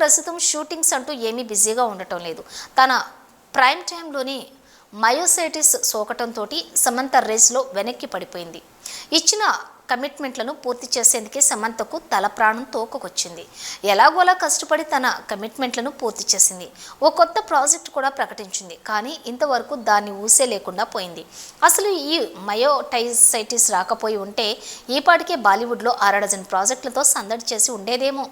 ప్రస్తుతం షూటింగ్స్ అంటూ ఏమీ బిజీగా ఉండటం లేదు. తన ప్రైమ్ టైంలోనే మయోసైటిస్ సోకటంతో సమంత రేస్లో వెనక్కి పడిపోయింది. ఇచ్చిన కమిట్మెంట్లను పూర్తి చేసేందుకే సమంతకు తల ప్రాణం తోకకొచ్చింది. ఎలాగోలా కష్టపడి తన కమిట్మెంట్లను పూర్తి చేసింది. ఓ కొత్త ప్రాజెక్ట్ కూడా ప్రకటించింది. కానీ ఇంతవరకు దాన్ని ఊసే లేకుండా పోయింది. అసలు ఈ మయోటైసైటిస్ రాకపోయి ఉంటే ఈపాటికే బాలీవుడ్లో అరడజన్ ప్రాజెక్టులతో సందడి చేసి ఉండేదేమో.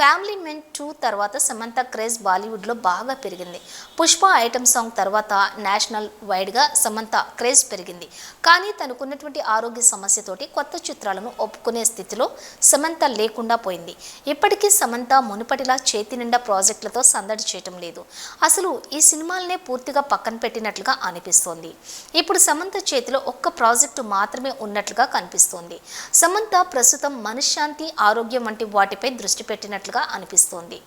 ఫ్యామిలీ మెన్ టూ తర్వాత సమంత క్రేజ్ బాలీవుడ్లో బాగా పెరిగింది. పుష్ప ఐటమ్ సాంగ్ తర్వాత నేషనల్ వైడ్గా సమంత క్రేజ్ పెరిగింది. కానీ తనకున్నటువంటి ఆరోగ్య సమస్యతోటి కొత్త చిత్రాలను ఒప్పుకునే స్థితిలో సమంత లేకుండా పోయింది. ఇప్పటికీ సమంత మునుపటిలా చేతి నిండా ప్రాజెక్టులతో సందడి చేయటం లేదు. అసలు ఈ సినిమాలనే పూర్తిగా పక్కన పెట్టినట్లుగా అనిపిస్తోంది. ఇప్పుడు సమంత చేతిలో ఒక్క ప్రాజెక్టు మాత్రమే ఉన్నట్లుగా కనిపిస్తోంది. సమంత ప్రస్తుతం మనశ్శాంతి ఆరోగ్యం వంటి వాటిపై దృష్టి పెట్టినట్లుగా అనిపిస్తోంది.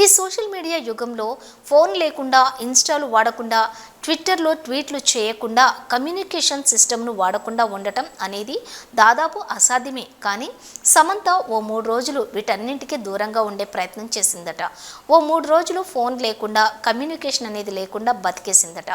ఈ సోషల్ మీడియా యుగంలో ఫోన్ లేకుండా ఇన్స్టాలు వాడకుండా ట్విట్టర్లో ట్వీట్లు చేయకుండా కమ్యూనికేషన్ సిస్టమ్ను వాడకుండా ఉండటం అనేది దాదాపు అసాధ్యమే. కానీ సమంత ఓ మూడు రోజులు వీటన్నింటికీ దూరంగా ఉండే ప్రయత్నం చేసిందట. ఓ మూడు రోజులు ఫోన్ లేకుండా కమ్యూనికేషన్ అనేది లేకుండా బతికేసిందట.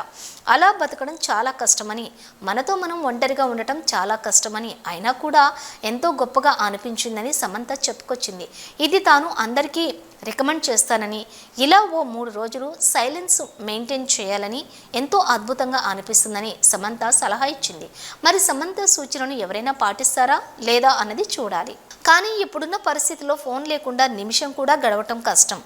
అలా బతకడం చాలా కష్టమని మనతో మనం ఒంటరిగా ఉండటం చాలా కష్టమని అయినా కూడా ఎంతో గొప్పగా అనిపించిందని సమంత చెప్పుకొచ్చింది. ఇది తాను అందరికీ రికమెండ్ చేస్తానని ఇలా ఓ మూడు రోజులు సైలెన్స్ మెయింటైన్ చేయాలని ఎంతో అద్భుతంగా అనిపిస్తుందని సమంత సలహా ఇచ్చింది. మరి సమంత సూచనను ఎవరైనా పాటిస్తారా లేదా అన్నది చూడాలి. కానీ ఇప్పుడున్న పరిస్థితిలో ఫోన్ లేకుండా నిమిషం కూడా గడవటం కష్టం.